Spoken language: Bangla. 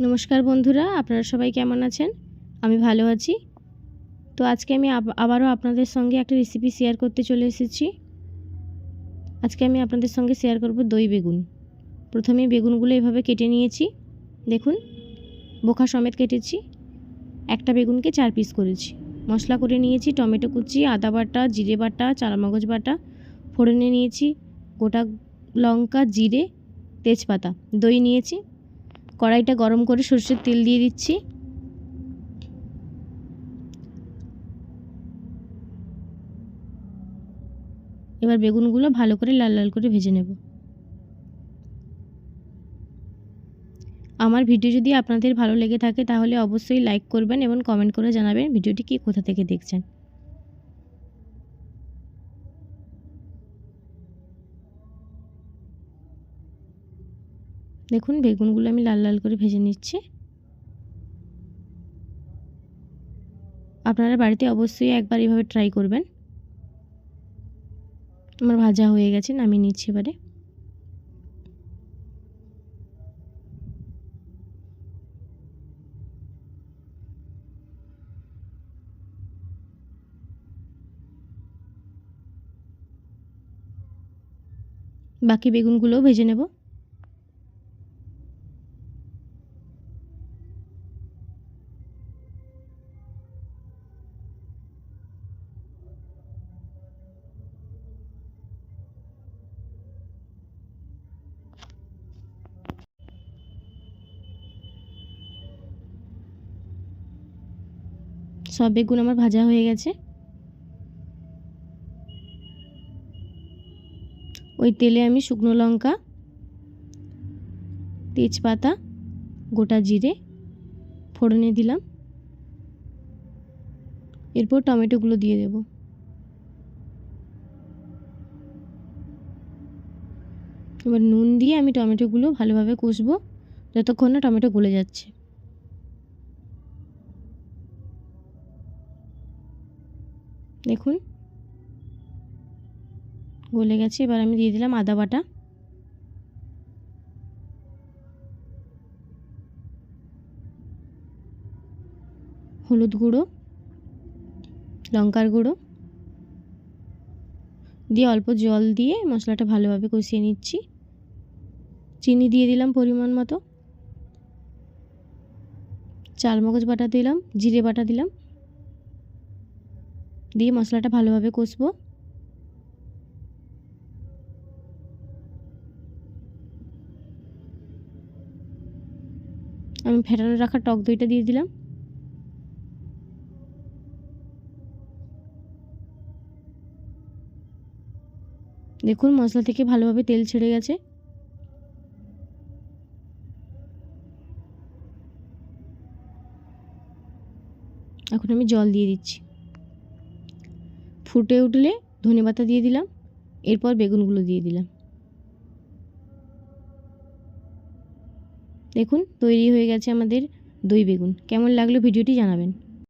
নমস্কার বন্ধুরা, আপনারা সবাই কেমন আছেন? আমি ভালো আছি। তো আজকে আমি আবারও আপনাদের সঙ্গে একটা রেসিপি শেয়ার করতে চলে এসেছি। আজকে আমি আপনাদের সঙ্গে শেয়ার করব দই বেগুন। প্রথমে বেগুনগুলো এভাবে কেটে নিয়েছি। দেখুন, বোখা সমেত কেটেছি। একটা বেগুনকে চার পিস করেছি। মশলা করে নিয়েছি টমেটো কুচি, আদা বাটা, জিরে বাটা, চারামগজ বাটা। ফোড়নে নিয়েছি গোটা লঙ্কা, জিরে, তেজপাতা। দই নিয়েছি। কড়াইটা গরম করে সর্ষের তেল দিয়ে দিচ্ছি। এবার বেগুনগুলো ভালো করে লাল লাল করে ভেজে নেব। আমার ভিডিও যদি আপনাদের ভালো লেগে থাকে তাহলে অবশ্যই লাইক করবেন এবং কমেন্ট করে জানাবেন ভিডিওটি কি কোথা থেকে দেখছেন। দেখুন, বেগুনগুলো আমি লাল লাল করে ভেজে নিচ্ছি। আপনারা বাড়িতে অবশ্যই একবার এভাবে ট্রাই করবেন। আমার ভাজা হয়ে গেছে, নামিয়ে নিচ্ছি এবারে। বাকি বেগুনগুলোও ভেজে নেব। সব বেগুন আমার ভাজা হয়ে গেছে। ওই তেলে আমি শুকনো লঙ্কা, তেজপাতা, গোটা জিরে ফোড়নে দিলাম। এরপর টমেটোগুলো দিয়ে দেব। এবার নুন দিয়ে আমি টমেটোগুলো ভালোভাবে কষবো, যতক্ষণ না টমেটো গলে যাচ্ছে। দেখুন। গলে গেছে, এবার আমি দিয়ে দিলাম আদা বাটা। হলুদ গুঁড়ো, লঙ্কার গুঁড়ো। দিয়ে অল্প জল দিয়ে মশলাটা ভালোভাবে কষিয়ে নিচ্ছি। চিনি দিয়ে দিলাম পরিমাণ মতো। চালমগজ বাটা দিলাম, জিরে বাটা দিলাম। দিয়ে মশলাটা ভালোভাবে কষবো। আমি ফেটানো রাখা টক দইটা দিয়ে দিলাম। দেখুন, মশলা থেকে ভালোভাবে তেল ছেড়ে গেছে। এখন আমি জল দিয়ে দিচ্ছি। ফুটে উঠলে ধনে পাতা দিয়ে দিলাম, এরপর বেগুনগুলো দিয়ে দিলাম। দেখুন, তৈরি হয়ে গেছে আমাদের দই বেগুন। কেমন লাগল ভিডিওটি জানাবেন।